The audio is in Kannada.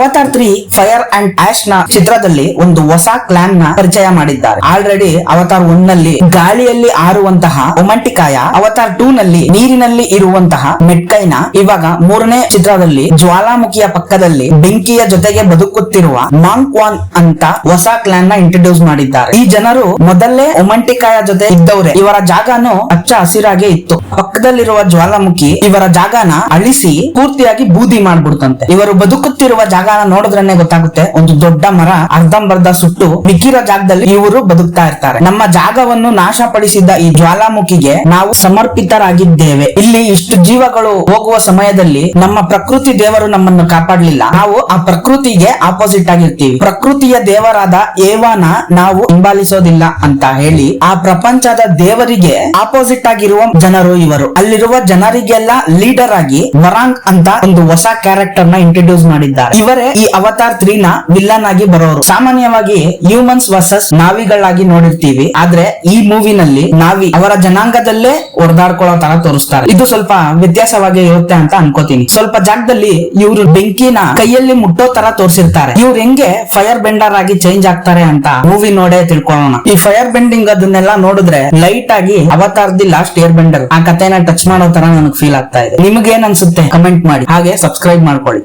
ಅವತಾರ್ ತ್ರೀ ಫೈರ್ ಅಂಡ್ ಆಶ್ನ ಚಿತ್ರದಲ್ಲಿ ಒಂದು ಹೊಸ ಕ್ಲಾನ್ನ ಪರಿಚಯ ಮಾಡಿದ್ದಾರೆ. ಆಲ್ರೆಡಿ ಅವತಾರ್ ಒನ್ನಲ್ಲಿ ಗಾಳಿಯಲ್ಲಿ ಆರುವಂತಹ ಒಮಂಟಿಕಾಯ ಅವತಾರ್ ಟೂ ನಲ್ಲಿ ನೀರಿನಲ್ಲಿ ಇರುವಂತಹ ಮೆಟ್ಕೈನ ಇವಾಗ ಮೂರನೇ ಚಿತ್ರದಲ್ಲಿ ಜ್ವಾಲಾಮುಖಿಯ ಪಕ್ಕದಲ್ಲಿ ಬೆಂಕಿಯ ಜೊತೆಗೆ ಬದುಕುತ್ತಿರುವ ಮಾಂಕ್ವಾನ್ ಅಂತ ಹೊಸ ಕ್ಲಾನ್ನ ಇಂಟ್ರೊಡ್ಯೂಸ್ ಮಾಡಿದ್ದಾರೆ. ಈ ಜನರು ಮೊದಲೇ ಒಮಂಟಿಕಾಯ ಜೊತೆ ಇದ್ದವ್ರೆ. ಇವರ ಜಾಗನು ಹಚ್ಚ ಹಸಿರಾಗೆ ಇತ್ತು. ಪಕ್ಕದಲ್ಲಿರುವ ಜ್ವಾಲಾಮುಖಿ ಇವರ ಜಾಗನ ಅಳಿಸಿ ಪೂರ್ತಿಯಾಗಿ ಬೂದಿ ಮಾಡ್ಬಿಡ್ತಂತೆ. ಇವರು ಬದುಕುತ್ತಿರುವ ಜಾಗನ ನೋಡಿದ್ರನ್ನೇ ಗೊತ್ತಾಗುತ್ತೆ. ಒಂದು ದೊಡ್ಡ ಮರ, ಅರ್ಧಂಬರ್ಧ ಸುಟ್ಟು ಮಿಕ್ಕಿರೋ ಜಾಗದಲ್ಲಿ ಇವರು ಬದುಕ್ತಾ ಇರ್ತಾರೆ. ನಮ್ಮ ಜಾಗವನ್ನು ನಾಶಪಡಿಸಿದ ಈ ಜ್ವಾಲಾಮುಖಿಗೆ ನಾವು ಸಮರ್ಪಿತರಾಗಿದ್ದೇವೆ. ಇಲ್ಲಿ ಇಷ್ಟು ಜೀವಗಳು ಹೋಗುವ ಸಮಯದಲ್ಲಿ ನಮ್ಮ ಪ್ರಕೃತಿ ದೇವರು ನಮ್ಮನ್ನು ಕಾಪಾಡ್ಲಿಲ್ಲ. ನಾವು ಆ ಪ್ರಕೃತಿಗೆ ಆಪೋಸಿಟ್ ಆಗಿರ್ತೀವಿ. ಪ್ರಕೃತಿಯ ದೇವರಾದ ಏವಾನ ನಾವು ಹಿಂಬಾಲಿಸೋದಿಲ್ಲ ಅಂತ ಹೇಳಿ ಆ ಪ್ರಪಂಚದ ದೇವರಿಗೆ ಆಪೋಸಿಟ್ ಆಗಿರುವ ಜನರು ಇವರು. ಅಲ್ಲಿರುವ ಜನರಿಗೆಲ್ಲ ಲೀಡರ್ ಆಗಿ ವರಾಂಗ್ ಅಂತ ಒಂದು ಹೊಸ ಕ್ಯಾರೆಕ್ಟರ್ನ ಇಂಟ್ರೊಡ್ಯೂಸ್ ಮಾಡಿದ್ದಾರೆ. ಇವರೇ ಈ ಅವತಾರ್ ತ್ರೀ ನ ವಿಲ್ಲನ್ ಆಗಿ ಬರೋರು. ಸಾಮಾನ್ಯವಾಗಿ ಹ್ಯೂಮನ್ಸ್ ವರ್ಸಸ್ ನಾವಿಗಳಾಗಿ ನೋಡಿರ್ತೀವಿ. ಆದ್ರೆ ಈ ಮೂವಿನಲ್ಲಿ ನಾವಿ ಅವರ ಜನಾಂಗದಲ್ಲೇ ಹೊಡೆದಾಡ್ಕೊಳ್ಳೋ ತರ ತೋರಿಸ್ತಾರೆ. ಇದು ಸ್ವಲ್ಪ ವ್ಯತ್ಯಾಸವಾಗಿ ಇರುತ್ತೆ ಅಂತ ಅನ್ಕೋತೀನಿ. ಸ್ವಲ್ಪ ಜಾಗದಲ್ಲಿ ಇವರು ಬೆಂಕಿನ ಕೈಯಲ್ಲಿ ಮುಟ್ಟೋ ತರ ತೋರಿಸಿರ್ತಾರೆ. ಇವ್ರು ಹೆಂಗೆ ಫೈರ್ ಬೆಂಡರ್ ಆಗಿ ಚೇಂಜ್ ಆಗ್ತಾರೆ ಅಂತ ಮೂವಿ ನೋಡೇ ತಿಳ್ಕೊಳ್ಳೋಣ. ಈ ಫೈರ್ ಬೆಂಡಿಂಗ್ ಅದನ್ನೆಲ್ಲ ನೋಡಿದ್ರೆ ಲೈಟ್ ಆಗಿ Avatar the last airbender ಆ ಕಥೆನ ಟಚ್ ಮಾಡೋ ತರ ನನಗೆ ಫೀಲ್ ಆಗ್ತಾ ಇದೆ. ನಿಮ್ಗೆ ಏನ್ ಅನ್ಸುತ್ತೆ? ಕಮೆಂಟ್ ಮಾಡಿ. ಹಾಗೆ ಸಬ್ಸ್ಕ್ರೈಬ್ ಮಾಡ್ಕೊಳ್ಳಿ.